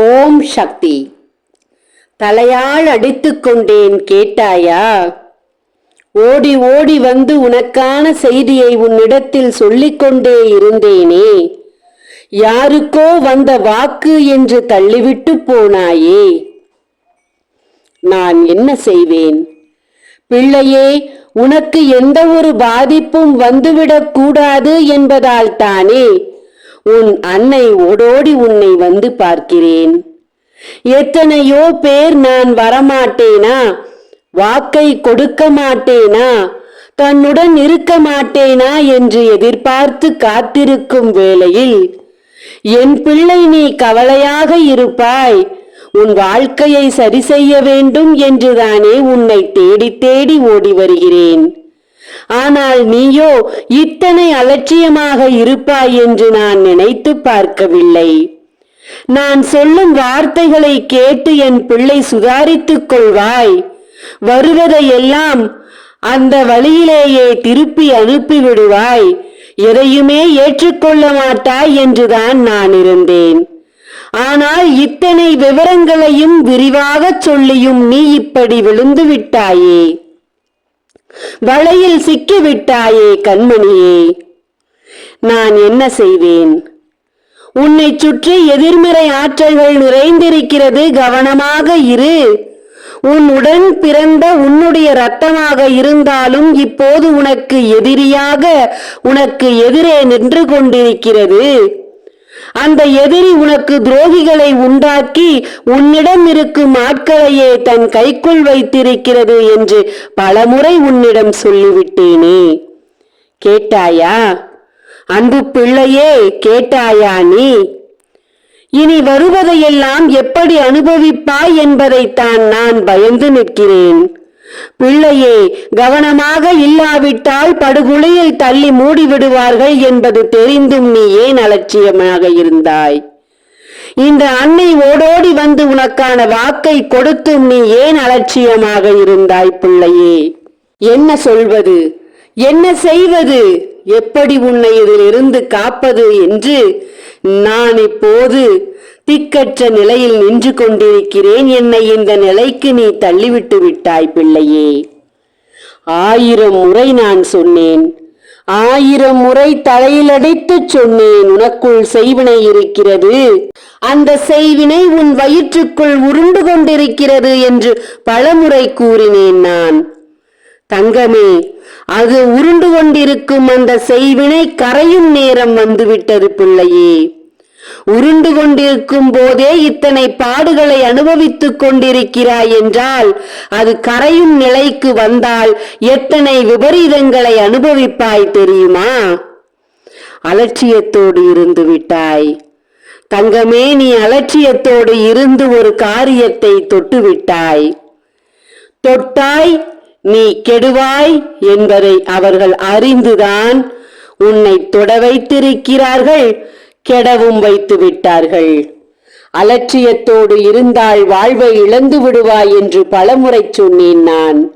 ஓம் சக்தி. தலையால் அடித்து கொண்டேன் கேட்டாயா? ஓடி ஓடி வந்து உனக்கான செய்தியை உன்னிடத்தில் சொல்லிக் கொண்டே இருந்தேனே. யாருக்கோ வந்த வாக்கு என்று தள்ளிவிட்டு போனாயே. நான் என்ன செய்வேன்? பிள்ளையே உனக்கு எந்த ஒரு பாதிப்பும் வந்துவிடக் கூடாது என்பதால் தானே. உன் அன்னை ஓடோடி உன்னை வந்து பார்க்கிறேன். எத்தனையோ பேர் நான் வரமாட்டேனா? வாக்கை கொடுக்க மாட்டேனா? தன்னுடன் இருக்க மாட்டேனா என்று எதிர்பார்த்து காத்திருக்கும் வேளையில் என் பிள்ளை நீ கவலையாக இருப்பாய். உன் வாழ்க்கையை சரி செய்ய வேண்டும் என்றுதானே உன்னை தேடி தேடி ஓடி வருகிறேன். ஆனால் நீயோ இத்தனை அலட்சியமாக இருப்பாய் என்று நான் நினைத்து பார்க்கவில்லை. நான் சொல்லும் வார்த்தைகளை கேட்டு என் பிள்ளை சுதாரித்துக் கொள்வாய். வருவதையெல்லாம் அந்த வழியிலேயே திருப்பி அனுப்பிவிடுவாய் எதையுமே ஏற்றுக்கொள்ள மாட்டாய் என்றுதான் நான் இருந்தேன். ஆனால் இத்தனை விவரங்களையும் விரிவாகச் சொல்லியும் நீ இப்படி விழுந்து விட்டாயே. வலையில் சிக்கிவிட்டாயே கண்மணியே. நான் என்ன செய்வேன்? உன்னை சுற்றி எதிர்மறை ஆற்றல்கள் நிறைந்திருக்கிறது கவனமாக இரு. உன் உடன் பிறந்த உன்னுடைய ரத்தமாக இருந்தாலும் இப்போது உனக்கு எதிரியாக உனக்கு எதிரே நின்று கொண்டிருக்கிறது. அந்த எதிரி உனக்கு துரோகிகளை உண்டாக்கி உன்னிடம் இருக்கும் ஆட்களையே தன் கைக்குள் வைத்திருக்கிறது என்று பலமுறை உன்னிடம் சொல்லிவிட்டேனே. கேட்டாயா? அன்பு பிள்ளையே கேட்டாயா நீ? இனி வருவதையெல்லாம் எப்படி அனுபவிப்பாய் என்பதைத்தான் நான் பயந்து நிற்கிறேன். பிள்ளையே கவனமாக இல்லாவிட்டால் படுகுழியில் தள்ளி மூடி விடுவார்கள் என்பது தெரிந்தும் நீ ஏன் அலட்சியமாக இருந்தாய்? இந்த அன்னை ஓடோடி வந்து உனக்கான வாக்கை கொடுத்தும் நீ ஏன் அலட்சியமாக இருந்தாய் பிள்ளையே? என்ன சொல்வது? என்ன செய்வது? எப்படி உன்னை இதிலிருந்து காப்பது என்று நான் இப்போது திக்கற்ற நிலையில் நின்று கொண்டிருக்கிறேன். என்னை இந்த நிலைக்கு நீ தள்ளிவிட்டு விட்டாய் பிள்ளையே. ஆயிரம் முறை நான் சொன்னேன். ஆயிரம் முறை தலையிலடைத்து சொன்னேன். உனக்குள் செய்வினை இருக்கிறது. அந்த செய்வினை உன் வயிற்றுக்குள் உருண்டு கொண்டிருக்கிறது என்று பலமுறை கூறினேன் நான். தங்கமே அது உருண்டு கொண்டிருக்கும் அந்த செய்வினை கரையும் நேரம் வந்துவிட்டது பிள்ளையே. உருண்டு கொண்டிருக்கும் போதே இத்தனை பாடுகளை அனுபவித்துக் கொண்டிருக்கிறாய் என்றால் அது கரையும் நிலைக்கு வந்தால் எத்தனை விபரீதங்களை அனுபவிப்பாய் தெரியுமா? அலட்சியத்தோடு இருந்து விட்டாய். தங்கமே நீ அலட்சியத்தோடு இருந்து ஒரு காரியத்தை தொட்டு விட்டாய் தொட்டாய் நீ கெடுவாய் என்பதை அவர்கள் அறிந்துதான் உன்னை தொட வைத்திருக்கிறார்கள் கெடவும் வைத்து விட்டார்கள் அலட்சியத்தோடு இருந்தால் வாழ்வை இழந்து விடுவாய் என்று பலமுறை சொன்னேன் நான்.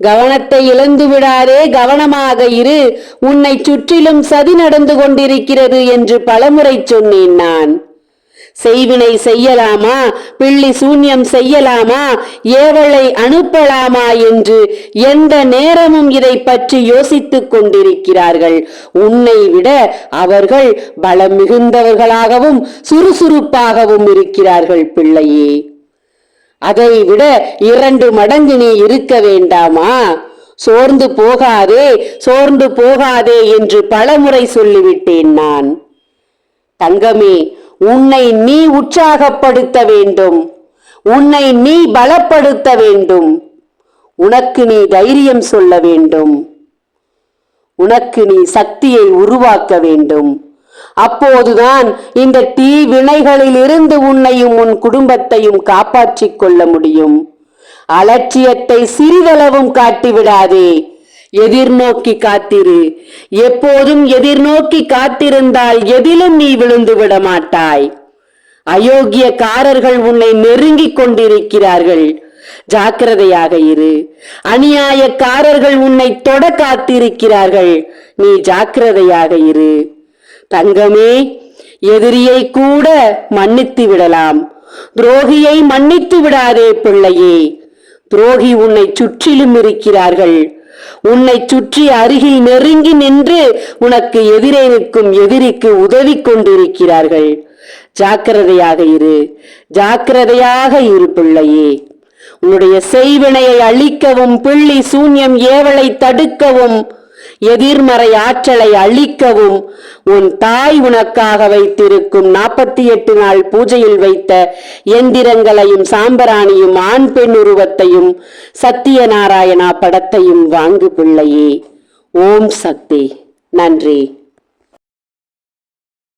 கவனத்தை இழந்து விடாதே கவனமாக இரு. உன்னை சுற்றிலும் சதி நடந்து கொண்டிருக்கிறது என்று பலமுறை சொன்னேன் நான். செய்வினை செய்யலாமா? பிள்ளி சூன்யம் செய்யலாமா? ஏவலை அனுப்பலாமா என்று எந்த நேரமும் இதை பற்றி யோசித்துக் கொண்டிருக்கிறார்கள். உன்னை விட அவர்கள் பலம் மிகுந்தவர்களாகவும் சுறுசுறுப்பாகவும் இருக்கிறார்கள் பிள்ளையே. அதை விட இரண்டு மடங்கு நீ இருக்க வேண்டாமா? சோர்ந்து போகாதே சோர்ந்து போகாதே என்று பலமுறை சொல்லிவிட்டேன் நான். தங்கமே உன்னை நீ உற்சாகப்படுத்த வேண்டும். உன்னை நீ பலப்படுத்த வேண்டும். உனக்கு நீ தைரியம் சொல்ல வேண்டும். உனக்கு நீ சக்தியை உருவாக்க வேண்டும். அப்போதுதான் இந்த தீ வினைகளில் இருந்து உன்னையும் உன் குடும்பத்தையும் காப்பாற்றிக் கொள்ள முடியும். அலட்சியத்தை சிறிதளவும் காட்டிவிடாதே. எதிர்நோக்கி காத்திரு. எப்போதும் எதிர்நோக்கி காத்திருந்தால் எதிலும் நீ விழுந்து விட மாட்டாய் அயோக்கியக்காரர்கள் உன்னை நெருங்கிக் கொண்டிருக்கிறார்கள். ஜாக்கிரதையாக இரு. அநியாயக்காரர்கள் உன்னை தொட காத்திருக்கிறார்கள். நீ ஜாக்கிரதையாக இரு. தங்கமே எதிரியை கூட மன்னித்து விடலாம். துரோகியை மன்னித்து விடாதே பிள்ளையே. துரோகி உன்னை சுற்றிலும் இருக்கிறார்கள். உன்னை சுற்றி அருகில் நெருங்கி நின்று உனக்கு எதிரே நிற்கும் எதிரிக்கு உதவி கொண்டிருக்கிறார்கள். ஜாக்கிரதையாக இரு. ஜாக்கிரதையாக இரு பிள்ளையே. உன்னுடைய செய்வினையை அழிக்கவும் பிள்ளி சூன்யம் ஏவலை தடுக்கவும் எதிர்மறை ஆற்றலை அழிக்கவும் உன் தாய் உனக்காக வைத்திருக்கும் நாற்பத்தி எட்டு நாள் பூஜையில் வைத்த எந்திரங்களையும் சாம்பராணியும் ஆண் பெண் உருவத்தையும் சத்தியநாராயணா படத்தையும் வாங்கு பிள்ளையே. ஓம் சக்தி. நன்றி.